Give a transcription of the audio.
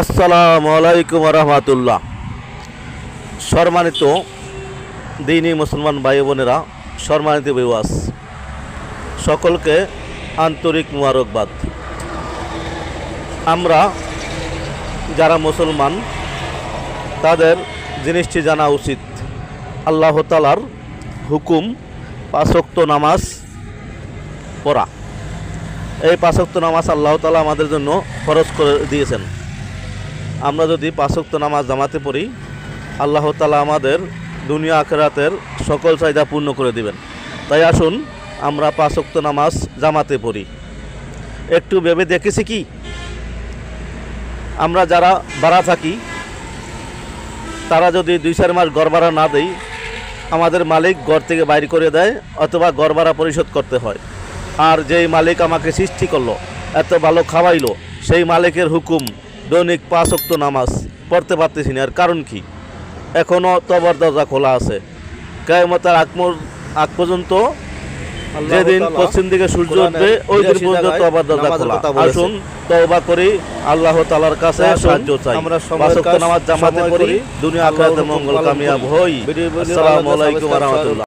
আসসালামু আলাইকুম রহমতুল্লাহ। সম্মানিত দিনী মুসলমান ভাই বোনেরা, সম্মানিত বিবাস সকলকে আন্তরিক মুবারকবাদ। আমরা যারা মুসলমান, তাদের জিনিসটি জানা উচিত। আল্লাহ তালার হুকুম পাঁচক্ত নামাজ পড়া। এই পাঁচক্ত নামাজ আল্লাহ তালা আমাদের জন্য খরচ করে দিয়েছেন। আমরা যদি পাঁচক্ত নামাজ জামাতে পড়ি, আল্লাহ তালা আমাদের দুনিয়া আখেরাতের সকল চাহিদা পূর্ণ করে দিবেন। তাই আসুন, আমরা পাঁচক্ত নামাজ জামাতে পড়ি। একটু ভেবে দেখেছি কি? আমরা যারা ভাড়া থাকি, তারা যদি দুই চার মাস ঘর ভাড়া না দেই, আমাদের মালিক ঘর থেকে বাইর করে দেয় অথবা ঘর ভাড়া পরিশোধ করতে হয়। আর যেই মালিক আমাকে সৃষ্টি করল, এত ভালো খাওয়াইলো, সেই মালিকের হুকুম দৈনিক পাঁচ অক্ত নামাজ পড়তে পারতেছি না। আর কারণ কি? এখনও তবর দরজা খোলা আছে। কেমতার আকমর আগ পর্যন্ত যেদিন পশ্চিম দিকে সূর্য উঠবে ওই দিন পর্যন্ত তবার দরজা খোলা। আসুন তওবা করি আল্লাহ তালার কাছে সাহায্য চাই। আমরা নামাজ জামাতে পড়ি করি, দুনিয়া আল্লাহর মঙ্গল কামিয়াব হই। আসসালামু আলাইকুম ওয়া রাহমাতুল্লাহ।